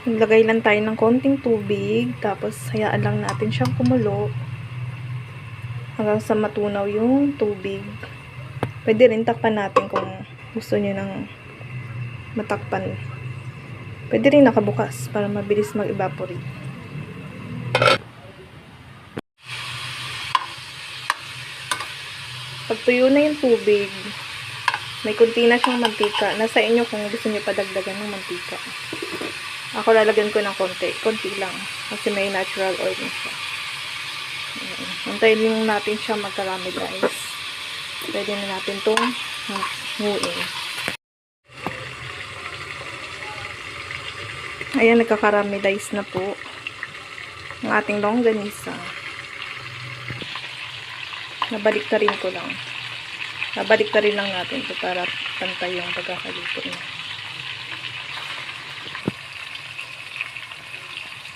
Maglagay lang tayo ng konting tubig. Tapos, hayaan lang natin siyang kumulo. Hanggang sa matunaw yung tubig. Pwede rin takpan natin kung gusto niyo ng matakpan. Pwede rin nakabukas para mabilis mag-evaporate. Pag na yung tubig, may kunti na siyang mantika. Nasa inyo kung gusto niyo padagdagan ng mantika. Ako lalagyan ko ng konti. Konti lang. Kasi may natural oil na siya. Ayan. Antayin lang natin siya mag-caramelize. Pwede na natin itong nguin. Ayan, nagka-caramelize na po ang ating longganisa. Nabalik na rin ko lang. Nabalik na rin lang natin ito para pantay yung pagkakaluto niya.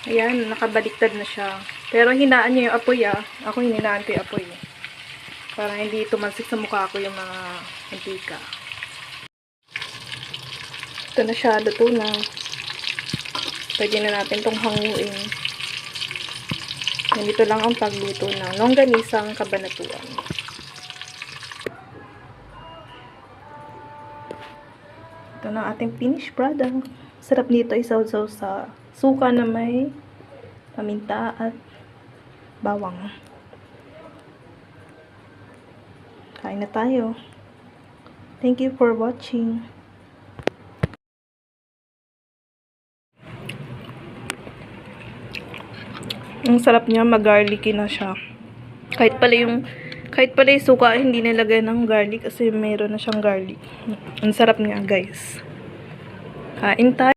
Ayan, nakabaliktad na siya. Pero hinaan niya yung apoy ah. Ako hininaan ko yung apoy. Para hindi tumalsik sa mukha ko yung mga mantika. Ito na siya, luto na. Pwede na natin itong hanguin. Ganito lang ang pagluto ng longganisang kabanatuan. Ito na ating finished product. Sarap nito isaw-saw sa suka na may paminta at bawang. Kain na tayo. Thank you for watching. Ang sarap niya, mag-garlicky na siya. Kahit pala yung kahit pala yung suka hindi nilagay ng garlic kasi meron na siyang garlic. Ang sarap niya, guys. Kain tayo.